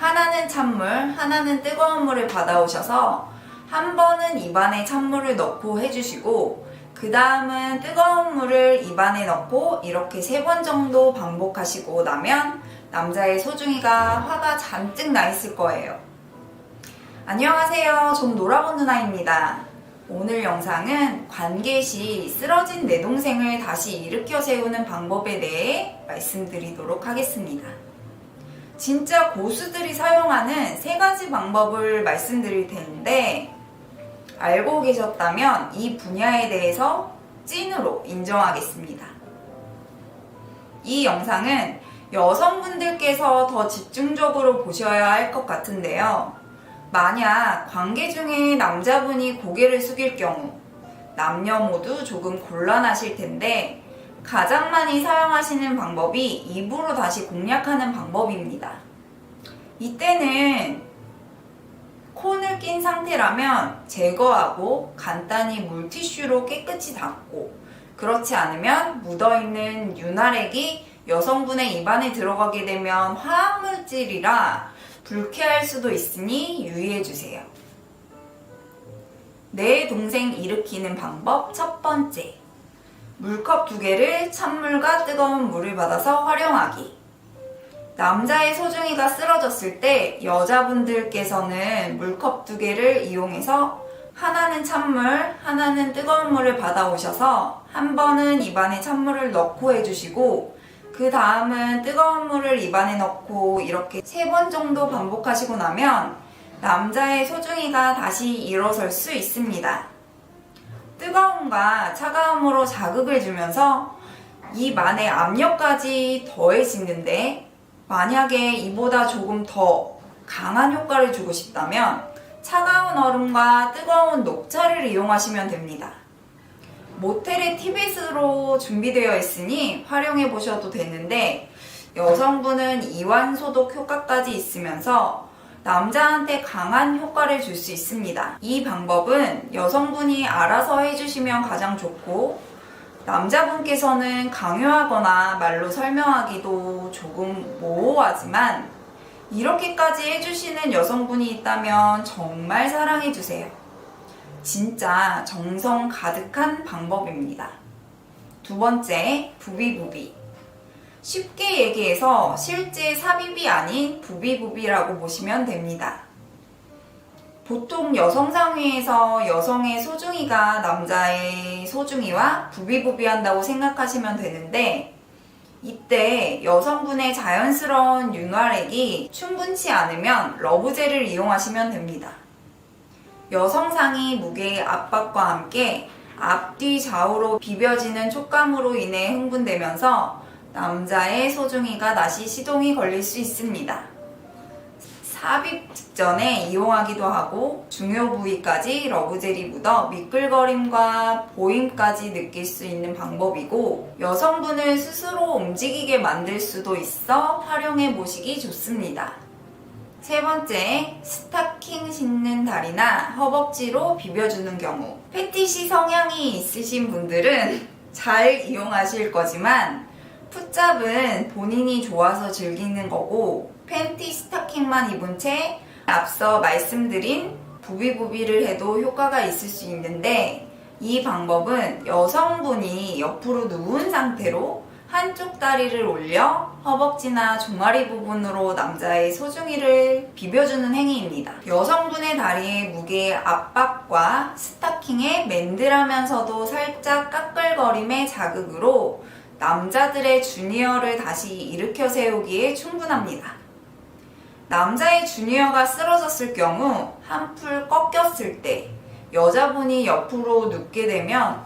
하나는 찬물, 하나는 뜨거운 물을 받아오셔서 한 번은 입안에 찬물을 넣고 해주시고 그 다음은 뜨거운 물을 입안에 넣고 이렇게 세 번 정도 반복하시고 나면 남자의 소중이가 화가 잔뜩 나 있을 거예요. 안녕하세요. 전 노라본 누나입니다. 오늘 영상은 관계 시 쓰러진 내 동생을 다시 일으켜 세우는 방법에 대해 말씀드리도록 하겠습니다. 진짜 고수들이 사용하는 세 가지 방법을 말씀드릴 텐데, 알고 계셨다면 이 분야에 대해서 찐으로 인정하겠습니다. 이 영상은 여성분들께서 더 집중적으로 보셔야 할 것 같은데요. 만약 관계 중에 남자분이 고개를 숙일 경우 남녀 모두 조금 곤란하실 텐데 가장 많이 사용하시는 방법이 입으로 다시 공략하는 방법입니다. 이때는 콘을 낀 상태라면 제거하고 간단히 물티슈로 깨끗이 닦고 그렇지 않으면 묻어있는 윤활액이 여성분의 입안에 들어가게 되면 화학물질이라 불쾌할 수도 있으니 유의해주세요. 내 동생 일으키는 방법 첫 번째. 물컵 두 개를 찬물과 뜨거운 물을 받아서 활용하기. 남자의 소중이가 쓰러졌을 때 여자분들께서는 물컵 두 개를 이용해서 하나는 찬물, 하나는 뜨거운 물을 받아오셔서 한 번은 입안에 찬물을 넣고 해주시고 그 다음은 뜨거운 물을 입안에 넣고 이렇게 세 번 정도 반복하시고 나면 남자의 소중이가 다시 일어설 수 있습니다. 뜨거움과 차가움으로 자극을 주면서 입 안에 압력까지 더해지는데 만약에 이보다 조금 더 강한 효과를 주고 싶다면 차가운 얼음과 뜨거운 녹차를 이용하시면 됩니다. 모텔의 티벳으로 준비되어 있으니 활용해 보셔도 되는데 여성분은 이완 소독 효과까지 있으면서 남자한테 강한 효과를 줄 수 있습니다. 이 방법은 여성분이 알아서 해주시면 가장 좋고 남자분께서는 강요하거나 말로 설명하기도 조금 모호하지만 이렇게까지 해주시는 여성분이 있다면 정말 사랑해주세요. 진짜 정성 가득한 방법입니다. 두 번째, 부비부비. 쉽게 얘기해서 실제 삽입이 아닌 부비부비라고 보시면 됩니다. 보통 여성상회에서 여성의 소중이가 남자의 소중이와 부비부비한다고 생각하시면 되는데 이때 여성분의 자연스러운 윤활액이 충분치 않으면 러브젤을 이용하시면 됩니다. 여성상이 무게의 압박과 함께 앞뒤 좌우로 비벼지는 촉감으로 인해 흥분되면서 남자의 소중이가 다시 시동이 걸릴 수 있습니다. 삽입 직전에 이용하기도 하고 중요 부위까지 러브젤이 묻어 미끌거림과 보임까지 느낄 수 있는 방법이고 여성분을 스스로 움직이게 만들 수도 있어 활용해 보시기 좋습니다. 세 번째, 스타킹 신는 다리나 허벅지로 비벼주는 경우. 패티시 성향이 있으신 분들은 잘 이용하실 거지만 풋잡은 본인이 좋아서 즐기는 거고 팬티 스타킹만 입은 채 앞서 말씀드린 부비부비를 해도 효과가 있을 수 있는데 이 방법은 여성분이 옆으로 누운 상태로 한쪽 다리를 올려 허벅지나 종아리 부분으로 남자의 소중이를 비벼주는 행위입니다. 여성분의 다리의 무게의 압박과 스타킹의 맨들하면서도 살짝 까끌거림의 자극으로 남자들의 주니어를 다시 일으켜 세우기에 충분합니다. 남자의 주니어가 쓰러졌을 경우 한 풀 꺾였을 때 여자분이 옆으로 눕게 되면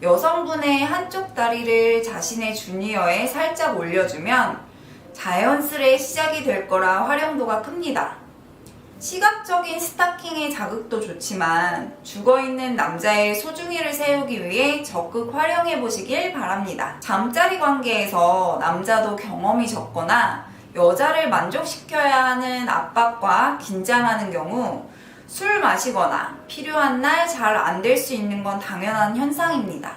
여성분의 한쪽 다리를 자신의 주니어에 살짝 올려주면 자연스레 시작이 될 거라 활용도가 큽니다. 시각적인 스타킹의 자극도 좋지만 죽어있는 남자의 소중이를 세우기 위해 적극 활용해 보시길 바랍니다. 잠자리 관계에서 남자도 경험이 적거나 여자를 만족시켜야 하는 압박과 긴장하는 경우 술 마시거나 필요한 날 잘 안 될 수 있는 건 당연한 현상입니다.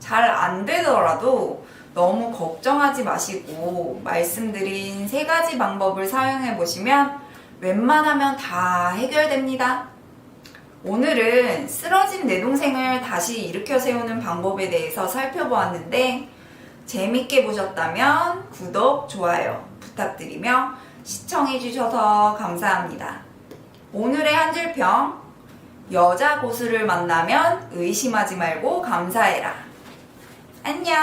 잘 안 되더라도 너무 걱정하지 마시고 말씀드린 세 가지 방법을 사용해 보시면 웬만하면 다 해결됩니다. 오늘은 쓰러진 내 동생을 다시 일으켜 세우는 방법에 대해서 살펴보았는데 재밌게 보셨다면 구독, 좋아요 부탁드리며 시청해주셔서 감사합니다. 오늘의 한 줄평 여자 고수를 만나면 의심하지 말고 감사해라. 안녕!